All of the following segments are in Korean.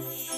Bye.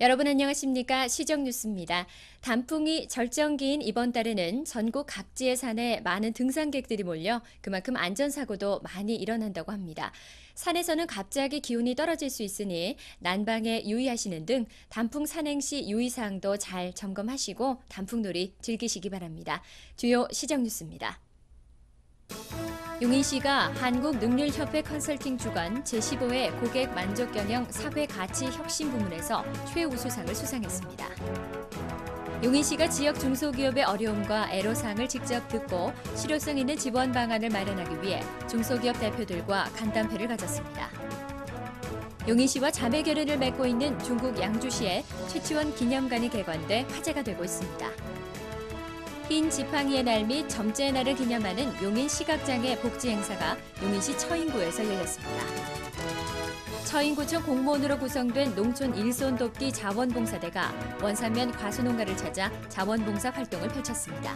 여러분 안녕하십니까? 시정 뉴스입니다. 단풍이 절정기인 이번 달에는 전국 각지의 산에 많은 등산객들이 몰려 그만큼 안전사고도 많이 일어난다고 합니다. 산에서는 갑자기 기온이 떨어질 수 있으니 난방에 유의하시는 등 단풍 산행 시 유의사항도 잘 점검하시고 단풍놀이 즐기시기 바랍니다. 주요 시정 뉴스입니다. 용인시가 한국능률협회 컨설팅 주관 제15회 고객 만족 경영 사회 가치 혁신 부문에서 최우수상을 수상했습니다. 용인시가 지역 중소기업의 어려움과 애로사항을 직접 듣고 실효성 있는 지원 방안을 마련하기 위해 중소기업 대표들과 간담회를 가졌습니다. 용인시와 자매 결연을 맺고 있는 중국 양주시에 최치원 기념관이 개관돼 화제가 되고 있습니다. 흰 지팡이의 날 및 점자의 날을 기념하는 용인 시각장애 복지 행사가 용인시 처인구에서 열렸습니다. 처인구청 공무원으로 구성된 농촌 일손 돕기 자원봉사대가 원산면 과수농가를 찾아 자원봉사 활동을 펼쳤습니다.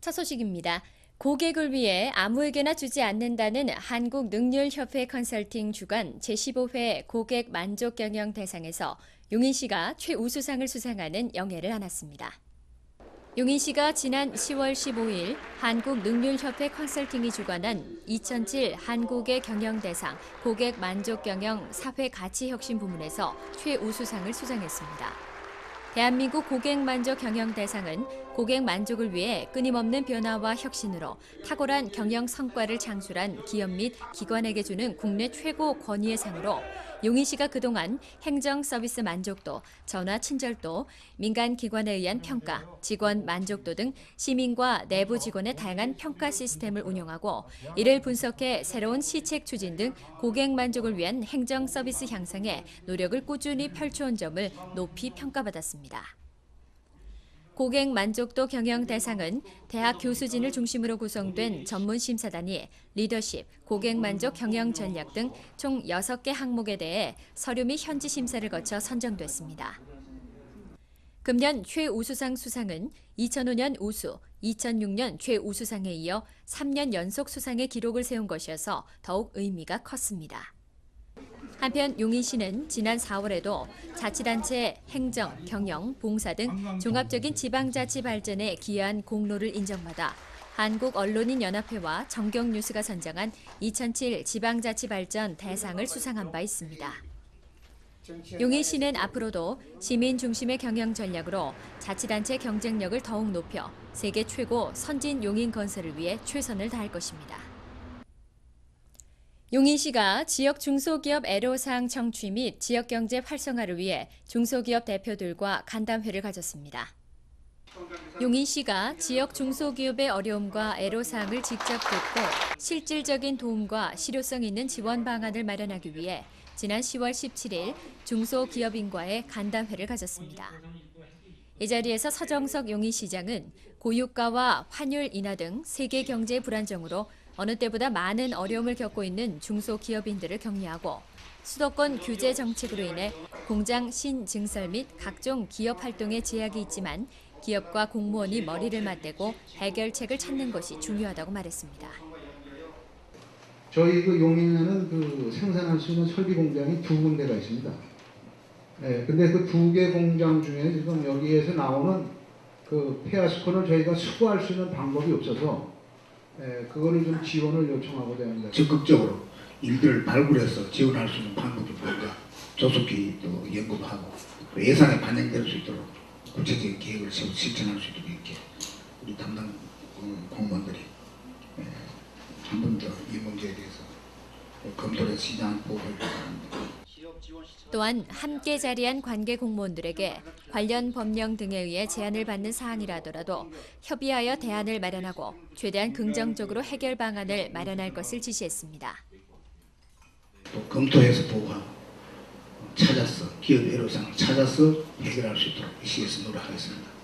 첫 소식입니다. 고객을 위해 아무에게나 주지 않는다는 한국능률협회 컨설팅 주관 제15회 고객 만족 경영 대상에서 용인시가 최우수상을 수상하는 영예를 안았습니다. 용인 시가 지난 10월 15일 한국능률협회 컨설팅이 주관한 2007 한국의 경영대상 고객 만족 경영 사회 가치 혁신 부문에서 최우수상을 수상했습니다. 대한민국 고객 만족 경영 대상은 고객 만족을 위해 끊임없는 변화와 혁신으로 탁월한 경영 성과를 창출한 기업 및 기관에게 주는 국내 최고 권위의 상으로 용인시가 그동안 행정 서비스 만족도, 전화 친절도, 민간 기관에 의한 평가, 직원 만족도 등 시민과 내부 직원의 다양한 평가 시스템을 운영하고 이를 분석해 새로운 시책 추진 등 고객 만족을 위한 행정 서비스 향상에 노력을 꾸준히 펼쳐온 점을 높이 평가받았습니다. 고객 만족도 경영 대상은 대학 교수진을 중심으로 구성된 전문 심사단이 리더십, 고객 만족 경영 전략 등 총 6개 항목에 대해 서류 및 현지 심사를 거쳐 선정됐습니다. 금년 최우수상 수상은 2005년 우수, 2006년 최우수상에 이어 3년 연속 수상의 기록을 세운 것이어서 더욱 의미가 컸습니다. 한편 용인 시는 지난 4월에도 자치단체 행정, 경영, 봉사 등 종합적인 지방자치 발전에 기여한 공로를 인정받아 한국언론인연합회와 정경뉴스가 선정한 2007 지방자치발전 대상을 수상한 바 있습니다. 용인시는 앞으로도 시민 중심의 경영 전략으로 자치단체 경쟁력을 더욱 높여 세계 최고 선진 용인 건설을 위해 최선을 다할 것입니다. 용인시가 지역 중소기업 애로사항 청취 및 지역경제 활성화를 위해 중소기업 대표들과 간담회를 가졌습니다. 용인시가 지역 중소기업의 어려움과 애로사항을 직접 듣고 실질적인 도움과 실효성 있는 지원 방안을 마련하기 위해 지난 10월 17일 중소기업인과의 간담회를 가졌습니다. 이 자리에서 서정석 용인시장은 고유가와 환율 인하 등 세계 경제 불안정으로 어느 때보다 많은 어려움을 겪고 있는 중소기업인들을 격려하고 수도권 규제 정책으로 인해 공장 신증설 및 각종 기업 활동에 제약이 있지만 기업과 공무원이 머리를 맞대고 해결책을 찾는 것이 중요하다고 말했습니다. 저희 그 용인에는 그 생산할 수 있는 설비 공장이 두 군데가 있습니다. 예, 근데 그 두 개 공장 중에 지금 여기에서 나오는 그 폐하스콘을 저희가 수거할 수 있는 방법이 없어서 예, 그거를 좀 지원을 요청하고자 합니다. 적극적으로 일들을 발굴해서 지원할 수 있는 방법을 먼저 조속히 또 연구하고 또 예산에 반영될 수 있도록 구체적인 계획을 세워 실천할 수 있도록 이렇게 우리 담당 어, 공무원들이 예, 한번 더 이 문제에 대해서 검토를 보고를 바랍니다. 또한 함께 자리한 관계 공무원들에게 관련 법령 등에 의해 제안을 받는 사안이라더라도 협의하여 대안을 마련하고 최대한 긍정적으로 해결 방안을 마련할 것을 지시했습니다. 또 검토해서 보고하고 찾아서 기업 애로사항을 찾아서 해결할 수 있도록 이 시에서 노력하겠습니다.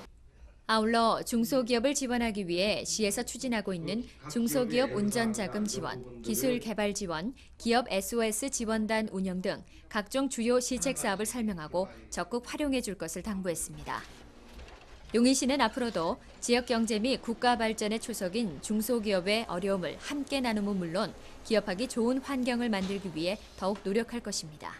아울러 중소기업을 지원하기 위해 시에서 추진하고 있는 중소기업 운전자금 지원, 기술 개발 지원, 기업 SOS 지원단 운영 등 각종 주요 시책 사업을 설명하고 적극 활용해 줄 것을 당부했습니다. 용인시는 앞으로도 지역 경제 및 국가 발전의 초석인 중소기업의 어려움을 함께 나눔은 물론 기업하기 좋은 환경을 만들기 위해 더욱 노력할 것입니다.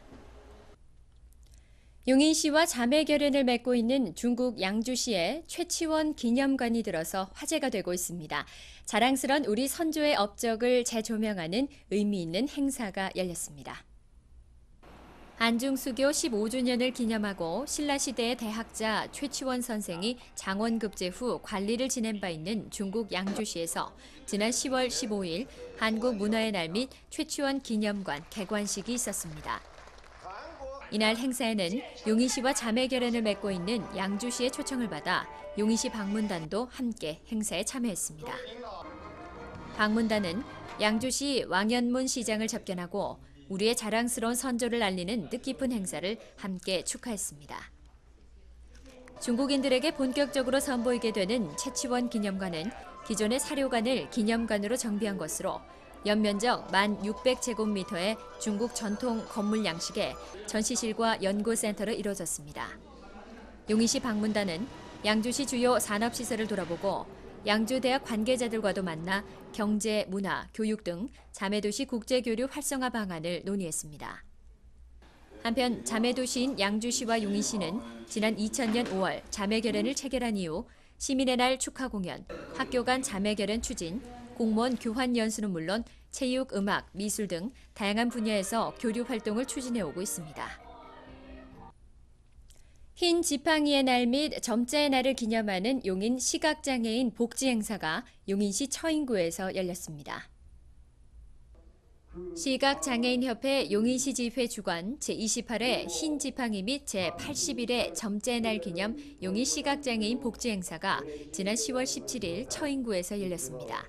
용인시와 자매 결연을 맺고 있는 중국 양주시에 최치원 기념관이 들어서 화제가 되고 있습니다. 자랑스런 우리 선조의 업적을 재조명하는 의미 있는 행사가 열렸습니다. 안중수교 15주년을 기념하고 신라시대의 대학자 최치원 선생이 장원급제 후 관리를 지낸 바 있는 중국 양주시에서 지난 10월 15일 한국문화의 날 및 최치원 기념관 개관식이 있었습니다. 이날 행사에는 용인시와 자매 결연을 맺고 있는 양주시의 초청을 받아 용인시 방문단도 함께 행사에 참여했습니다. 방문단은 양주 시 왕연문 시장을 접견하고 우리의 자랑스러운 선조를 알리는 뜻깊은 행사를 함께 축하했습니다. 중국인들에게 본격적으로 선보이게 되는 채치원 기념관은 기존의 사료관을 기념관으로 정비한 것으로 연면적 1,600제곱미터의 중국 전통 건물 양식의 전시실과 연구센터로 이루어졌습니다. 용인시 방문단은 양주시 주요 산업시설을 돌아보고 양주대학 관계자들과도 만나 경제, 문화, 교육 등 자매도시 국제교류 활성화 방안을 논의했습니다. 한편 자매도시인 양주시와 용인시는 지난 2000년 5월 자매결연을 체결한 이후 시민의 날 축하 공연, 학교 간 자매결연 추진, 공무원 교환 연수는 물론 체육, 음악, 미술 등 다양한 분야에서 교류 활동을 추진해 오고 있습니다. 흰 지팡이의 날 및 점자의 날을 기념하는 용인 시각장애인 복지 행사가 용인시 처인구에서 열렸습니다. 시각장애인협회 용인시 지회 주관 제28회 흰 지팡이 및 제81회 점자의 날 기념 용인 시각장애인 복지 행사가 지난 10월 17일 처인구에서 열렸습니다.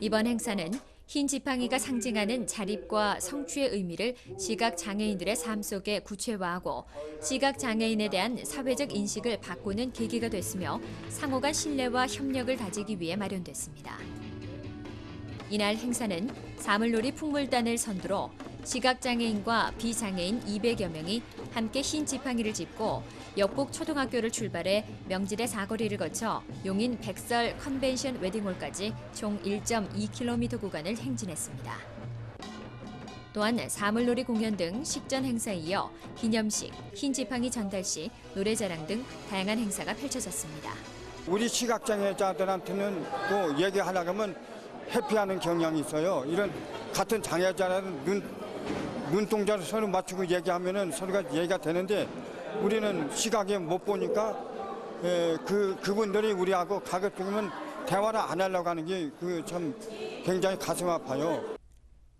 이번 행사는 흰 지팡이가 상징하는 자립과 성취의 의미를 시각 장애인들의 삶 속에 구체화하고 시각 장애인에 대한 사회적 인식을 바꾸는 계기가 됐으며 상호 간 신뢰와 협력을 다지기 위해 마련됐습니다. 이날 행사는 사물놀이 풍물단을 선두로 시각장애인과 비장애인 200여 명이 함께 흰 지팡이를 짚고 역북 초등학교를 출발해 명지대 사거리를 거쳐 용인 백설 컨벤션 웨딩홀까지 총 1.2km 구간을 행진했습니다. 또한 사물놀이 공연 등 식전 행사에 이어 기념식, 흰 지팡이 전달식, 노래자랑 등 다양한 행사가 펼쳐졌습니다. 우리 시각장애자들한테는 또 얘기하려고 하면 회피하는 경향이 있어요. 이런 같은 장애자라는 눈, 눈동자를 서로 맞추고 얘기하면은 서로가 얘기가 되는데 우리는 시각에 못 보니까 에, 그, 그분들이 우리하고 가급적이면 대화를 안 하려고 하는 게 그 참 굉장히 가슴 아파요.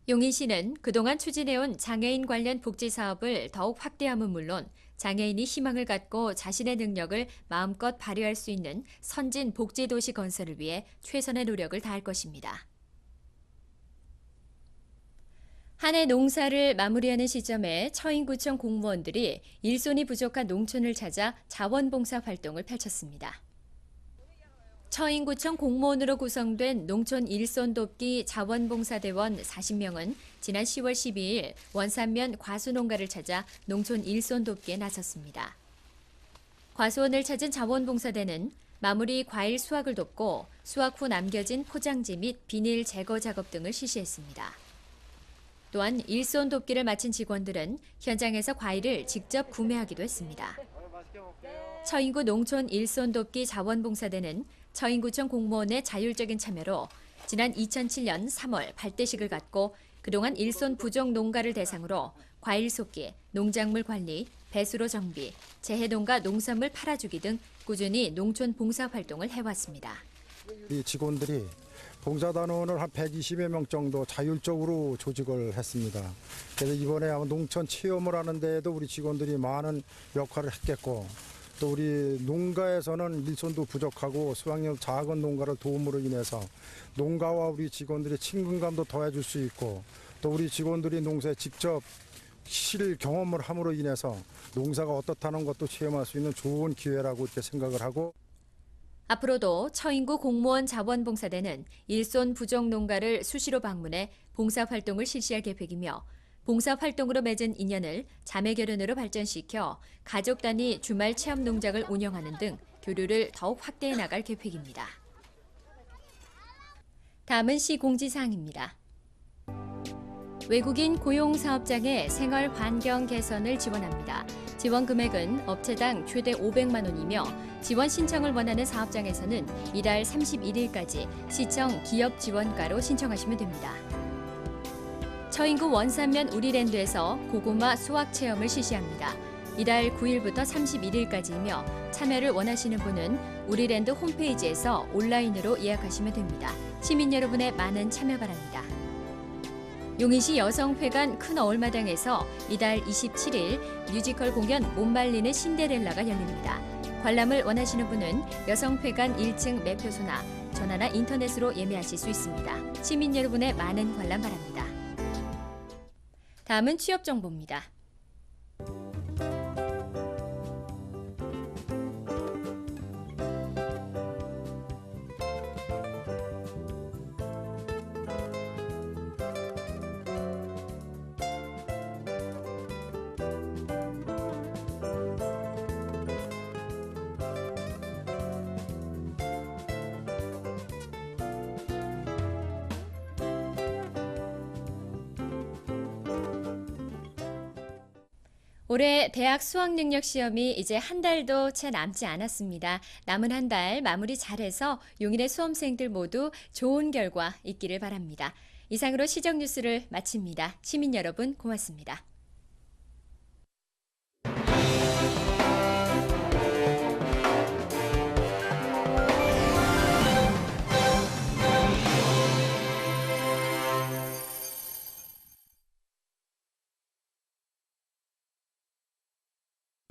용인시는 그동안 추진해온 장애인 관련 복지 사업을 더욱 확대함은 물론 장애인이 희망을 갖고 자신의 능력을 마음껏 발휘할 수 있는 선진 복지 도시 건설을 위해 최선의 노력을 다할 것입니다. 한 해 농사를 마무리하는 시점에 처인구청 공무원들이 일손이 부족한 농촌을 찾아 자원봉사 활동을 펼쳤습니다. 처인구청 공무원으로 구성된 농촌 일손 돕기 자원봉사대원 40명은 지난 10월 12일 원산면 과수농가를 찾아 농촌 일손 돕기에 나섰습니다. 과수원을 찾은 자원봉사대는 마무리 과일 수확을 돕고 수확 후 남겨진 포장지 및 비닐 제거 작업 등을 실시했습니다. 또한 일손 돕기를 마친 직원들은 현장에서 과일을 직접 구매하기도 했습니다. 처인구 농촌 일손 돕기 자원봉사대는 처인구청 공무원의 자율적인 참여로 지난 2007년 3월 발대식을 갖고 그동안 일손 부족 농가를 대상으로 과일 속기, 농작물 관리, 배수로 정비, 재해농가 농산물 팔아주기 등 꾸준히 농촌 봉사 활동을 해왔습니다. 이 직원들이 봉사단원을 한 120여 명 정도 자율적으로 조직을 했습니다. 그래서 이번에 아마 농촌 체험을 하는 데에도 우리 직원들이 많은 역할을 했겠고 또 우리 농가에서는 일손도 부족하고 수확량 작은 농가를 도움으로 인해서 농가와 우리 직원들의 친근감도 더해줄 수 있고 또 우리 직원들이 농사에 직접 실 경험을 함으로 인해서 농사가 어떻다는 것도 체험할 수 있는 좋은 기회라고 이렇게 생각을 하고 앞으로도 처인구 공무원 자원봉사대는 일손 부족 농가를 수시로 방문해 봉사활동을 실시할 계획이며 봉사활동으로 맺은 인연을 자매결연으로 발전시켜 가족 단위 주말 체험 농장을 운영하는 등 교류를 더욱 확대해 나갈 계획입니다. 다음은 시 공지사항입니다. 외국인 고용 사업장의 생활 환경 개선을 지원합니다. 지원 금액은 업체당 최대 500만 원이며 지원 신청을 원하는 사업장에서는 이달 31일까지 시청 기업 지원가로 신청하시면 됩니다. 처인구 원산면 우리랜드에서 고구마 수확 체험을 실시합니다. 이달 9일부터 31일까지이며 참여를 원하시는 분은 우리랜드 홈페이지에서 온라인으로 예약하시면 됩니다. 시민 여러분의 많은 참여 바랍니다. 용인시 여성회관 큰 어울마당에서 이달 27일 뮤지컬 공연 못 말리는 신데렐라가 열립니다. 관람을 원하시는 분은 여성회관 1층 매표소나 전화나 인터넷으로 예매하실 수 있습니다. 시민 여러분의 많은 관람 바랍니다. 다음은 취업 정보입니다. 올해 대학 수학 능력 시험이 이제 한 달도 채 남지 않았습니다. 남은 한 달 마무리 잘해서 용인의 수험생들 모두 좋은 결과 있기를 바랍니다. 이상으로 시정 뉴스를 마칩니다. 시민 여러분 고맙습니다.